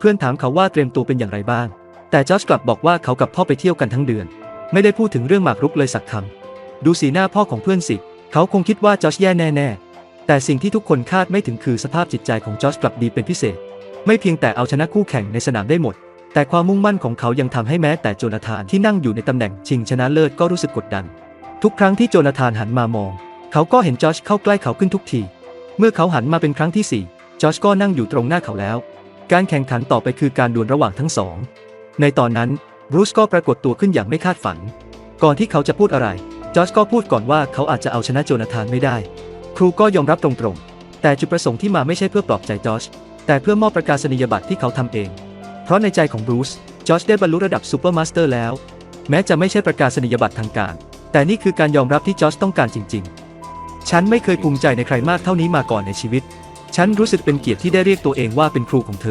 เพื่อนถามเขาว่าเตรียมตัวเป็นอย่างไรบ้าง แต่จอร์จกลับบอกว่าเขากับพ่อไปเที่ยวกันทั้งเดือน ไม่ได้พูดถึงเรื่องหมากรุกเลยสักคำดูสีหน้าพ่อของเพื่อนสิ เขาคงคิดว่าจอร์จแย่แน่ๆ แต่สิ่งที่ทุกคนคาดไม่ถึงคือสภาพจิตใจของจอร์จกลับดีเป็นพิเศษ ไม่เพียงแต่เอาชนะคู่แข่งในสนามได้หมด แต่ความมุ่งมั่นของเขายังทำให้แม้แต่โจนาธานที่นั่งอยู่ในตำแหน่งชิงชนะเลิศก็รู้สึกกดดัน ทุกครั้งที่โจนาธานหันมามอง เขาก็เห็นจอร์จเข้าใกล้เขาขึ้นทุกที เมื่อเขาหันมาเป็นครั้งที่สี่จอร์จก็นั่งอยู่ตรงหน้าเขาแล้ว การแข่งขันต่อไปคือการดวลระหว่างทั้งสอง ในตอนนั้นบรูซก็ปรากฏตัวขึ้นอย่างไม่คาดฝัน ก่อนที่เขาจะพูดอะไร จอร์จก็พูดก่อนว่าเขาอาจจะเอาชนะโจนาธานไม่ได้ ครูก็ยอมรับตรงๆ แต่จุดประสงค์ที่มาไม่ใช่เพื่อปลอบใจจอร์จแต่เพื่อมอบประกาศนียบัตรที่เขาทำเอง เพราะในใจของบรูซจอร์จได้บรรลุระดับซูเปอร์มาสเตอร์แล้ว แม้จะไม่ใช่ประกาศนียบัตรทางการ แต่นี่คือการยอมรับที่จอร์จต้องการจริง ๆ ฉันไม่เคยภูมิใจในใครมากเท่านี้มาก่อนในชีวิต ฉันรู้สึกเป็นเกียรติที่ได้เรียกตัวเองว่าเป็นครูของเธอ